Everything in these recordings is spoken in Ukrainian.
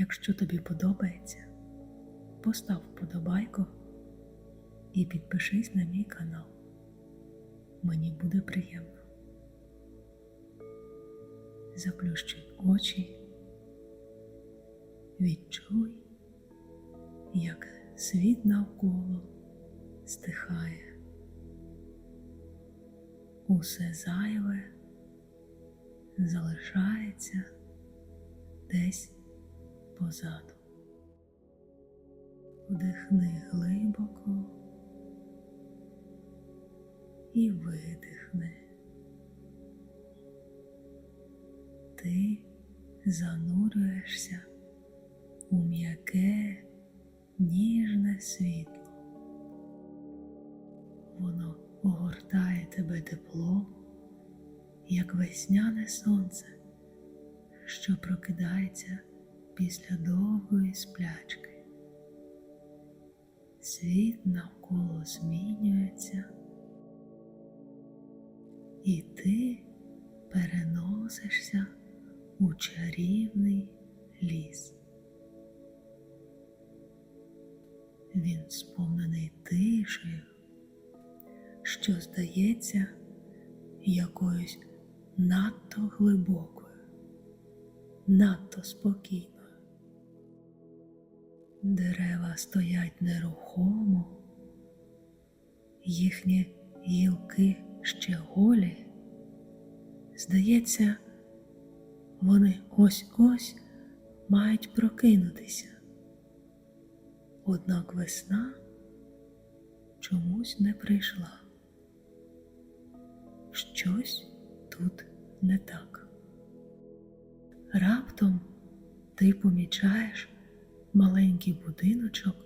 Якщо тобі подобається, постав вподобайку і підпишись на мій канал. Мені буде приємно. Заплющуй очі, відчуй, як світ навколо стихає. Усе зайве залишається десь позаду. Вдихни глибоко і видихни. Ти занурюєшся у м'яке, ніжне світло. Воно огортає тебе теплом, як весняне сонце, що прокидається після довгої сплячки. Світ навколо змінюється, і ти переносишся у чарівний ліс. Він сповнений тишею, що здається якоюсь надто глибокою, надто спокійною. Дерева стоять нерухомо, їхні гілки ще голі. Здається, вони ось-ось мають прокинутися. Однак весна чомусь не прийшла. Щось тут не так. Раптом ти помічаєш маленький будиночок,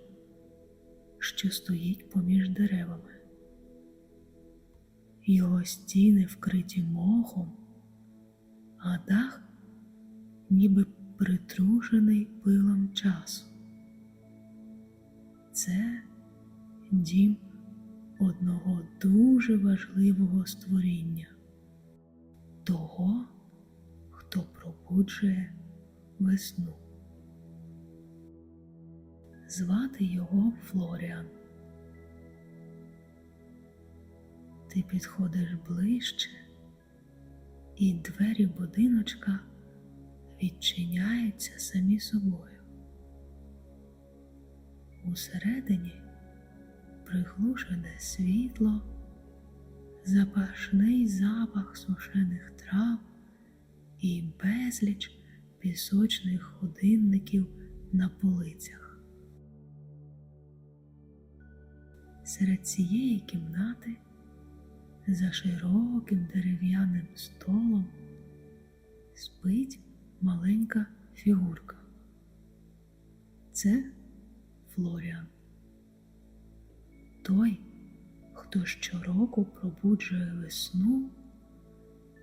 що стоїть поміж деревами. Його стіни вкриті мохом, а дах ніби притрушений пилом часу. Це дім одного дуже важливого створіння, того, хто пробуджує весну. Звати його Флоріан. Ти підходиш ближче, і двері будиночка відчиняються самі собою. Усередині приглушене світло, запашний запах сушених трав і безліч пісочних годинників на полицях. Серед цієї кімнати за широким дерев'яним столом спить маленька фігурка. Це Флоріан. Той, хто щороку пробуджує весну,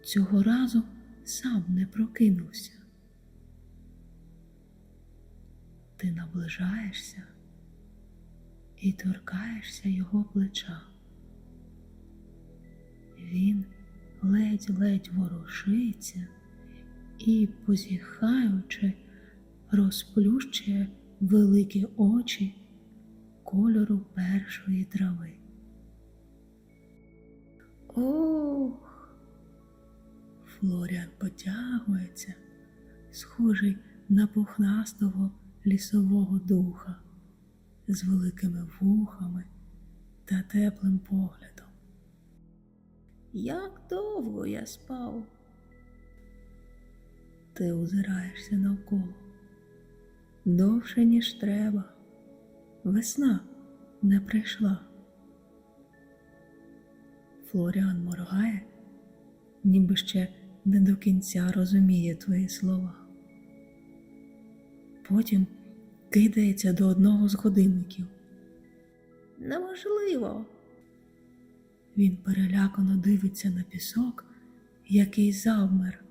цього разу сам не прокинувся. Ти наближаєшся і торкаєшся його плеча. Він ледь-ледь ворушиться і, позіхаючи, розплющує великі очі кольору першої трави. Ох! Флоріан потягується, схожий на пухнастого лісового духа з великими вухами та теплим поглядом. Як довго я спав? Ти озираєшся навколо. Довше, ніж треба. Весна не прийшла. Флоріан моргає, ніби ще не до кінця розуміє твої слова. Потім кидається до одного з годинників. Неможливо. Він перелякано дивиться на пісок, який завмер,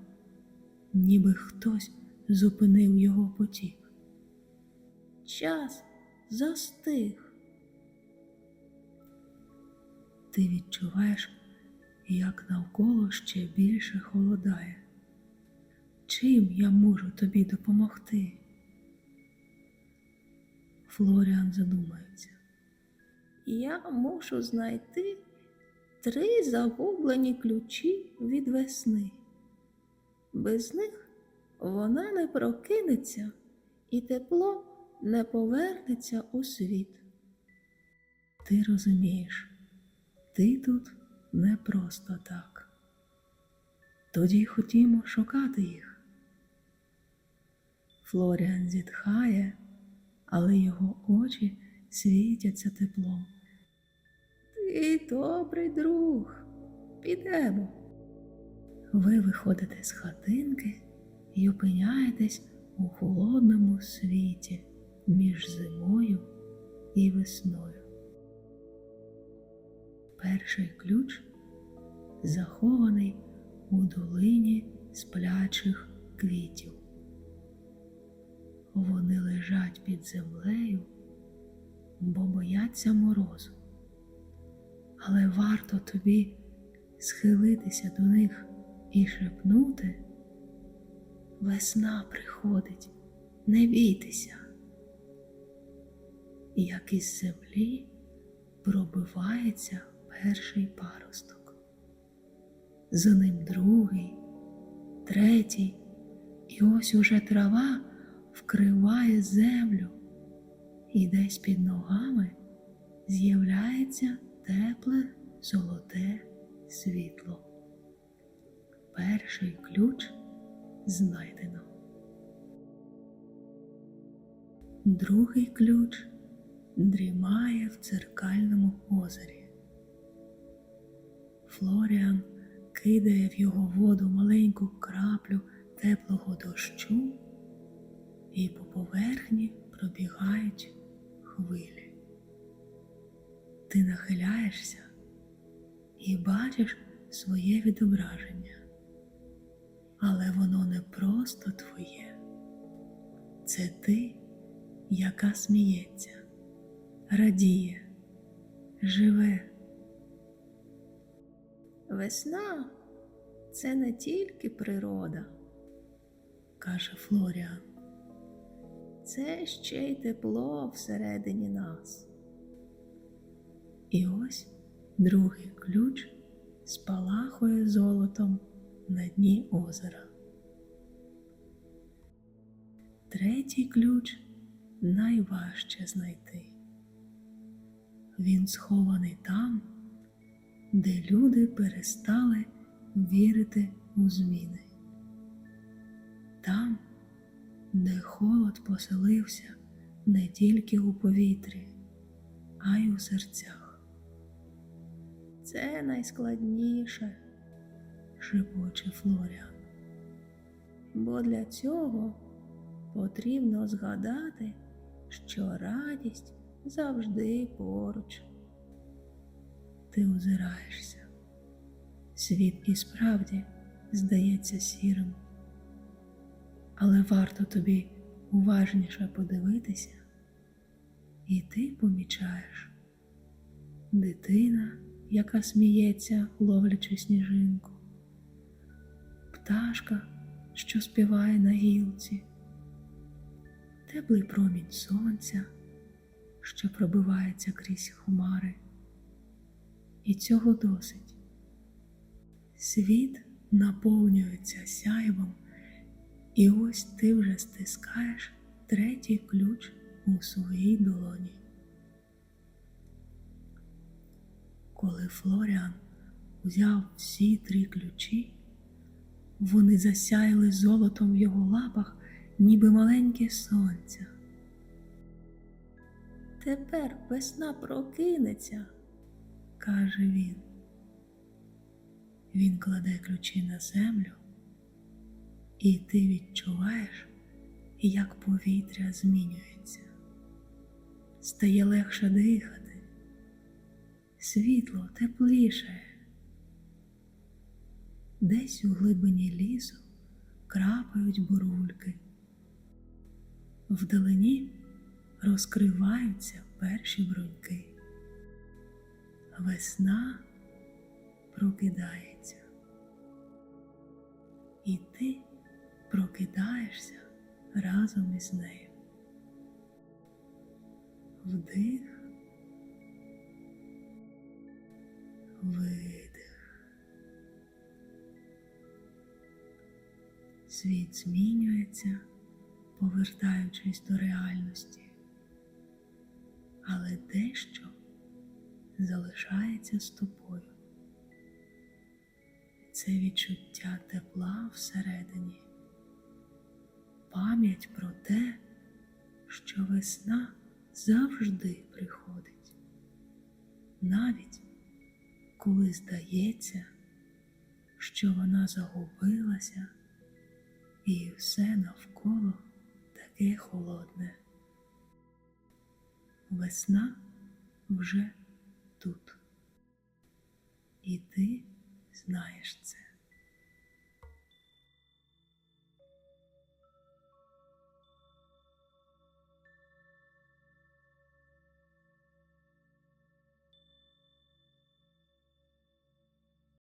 ніби хтось зупинив його потік. Час застиг. Ти відчуваєш, як навколо ще більше холодає. Чим я можу тобі допомогти? Флоріан задумається. Я мушу знайти три загублені ключі від весни. Без них вона не прокинеться і тепло не повернеться у світ. Ти розумієш, ти тут не просто так. Тоді ходімо шукати їх. Флоріан зітхає, але його очі світяться теплом. Ти добрий друг, підемо. Ви виходите з хатинки і опиняєтесь у холодному світі між зимою і весною. Перший ключ захований у долині сплячих квітів. Вони лежать під землею, бо бояться морозу. Але варто тобі схилитися до них і шепнути, весна приходить, не бійтеся. Як із землі пробивається перший паросток. За ним другий, третій, і ось уже трава вкриває землю, і десь під ногами з'являється тепле золоте світло. Перший ключ знайдено. Другий ключ дрімає в дзеркальному озері. Флоріан кидає в його воду маленьку краплю теплого дощу, і по поверхні пробігають хвилі. Ти нахиляєшся і бачиш своє відображення, але воно не просто твоє, це ти, яка сміється, радіє, живе. Весна це не тільки природа, каже Флоріан. Це ще й тепло всередині нас. І ось другий ключ спалахує золотом на дні озера. Третій ключ найважче знайти. Він схований там, де люди перестали вірити у зміни. Там, де холод поселився не тільки у повітрі, а й у серцях. Це найскладніше, шепоче Флоріан. Бо для цього потрібно згадати, що радість завжди поруч. Ти озираєшся. Світ і справді здається сірим, але варто тобі уважніше подивитися, і ти помічаєш дитина, яка сміється, ловлячи сніжинку, пташка, що співає на гілці, теплий промінь сонця, що пробивається крізь хмари. І цього досить. Світ наповнюється сяйвом, і ось ти вже стискаєш третій ключ у своїй долоні. Коли Флоріан взяв всі три ключі, вони засяяли золотом в його лапах, ніби маленьке сонця. Тепер весна прокинеться, каже він. Він кладе ключі на землю, і ти відчуваєш, як повітря змінюється, стає легше дихати, світло тепліше. Десь у глибині лісу крапають бурульки. Вдалині розкриваються перші бруньки. Весна прокидається, і ти прокидаєшся разом із нею. вдих, видих. Світ змінюється, повертаючись до реальності, але дещо залишається з тобою. Це відчуття тепла всередині, пам'ять про те, що весна завжди приходить, навіть коли здається, що вона загубилася і все навколо таке холодне. Весна вже тут. І ти знаєш це.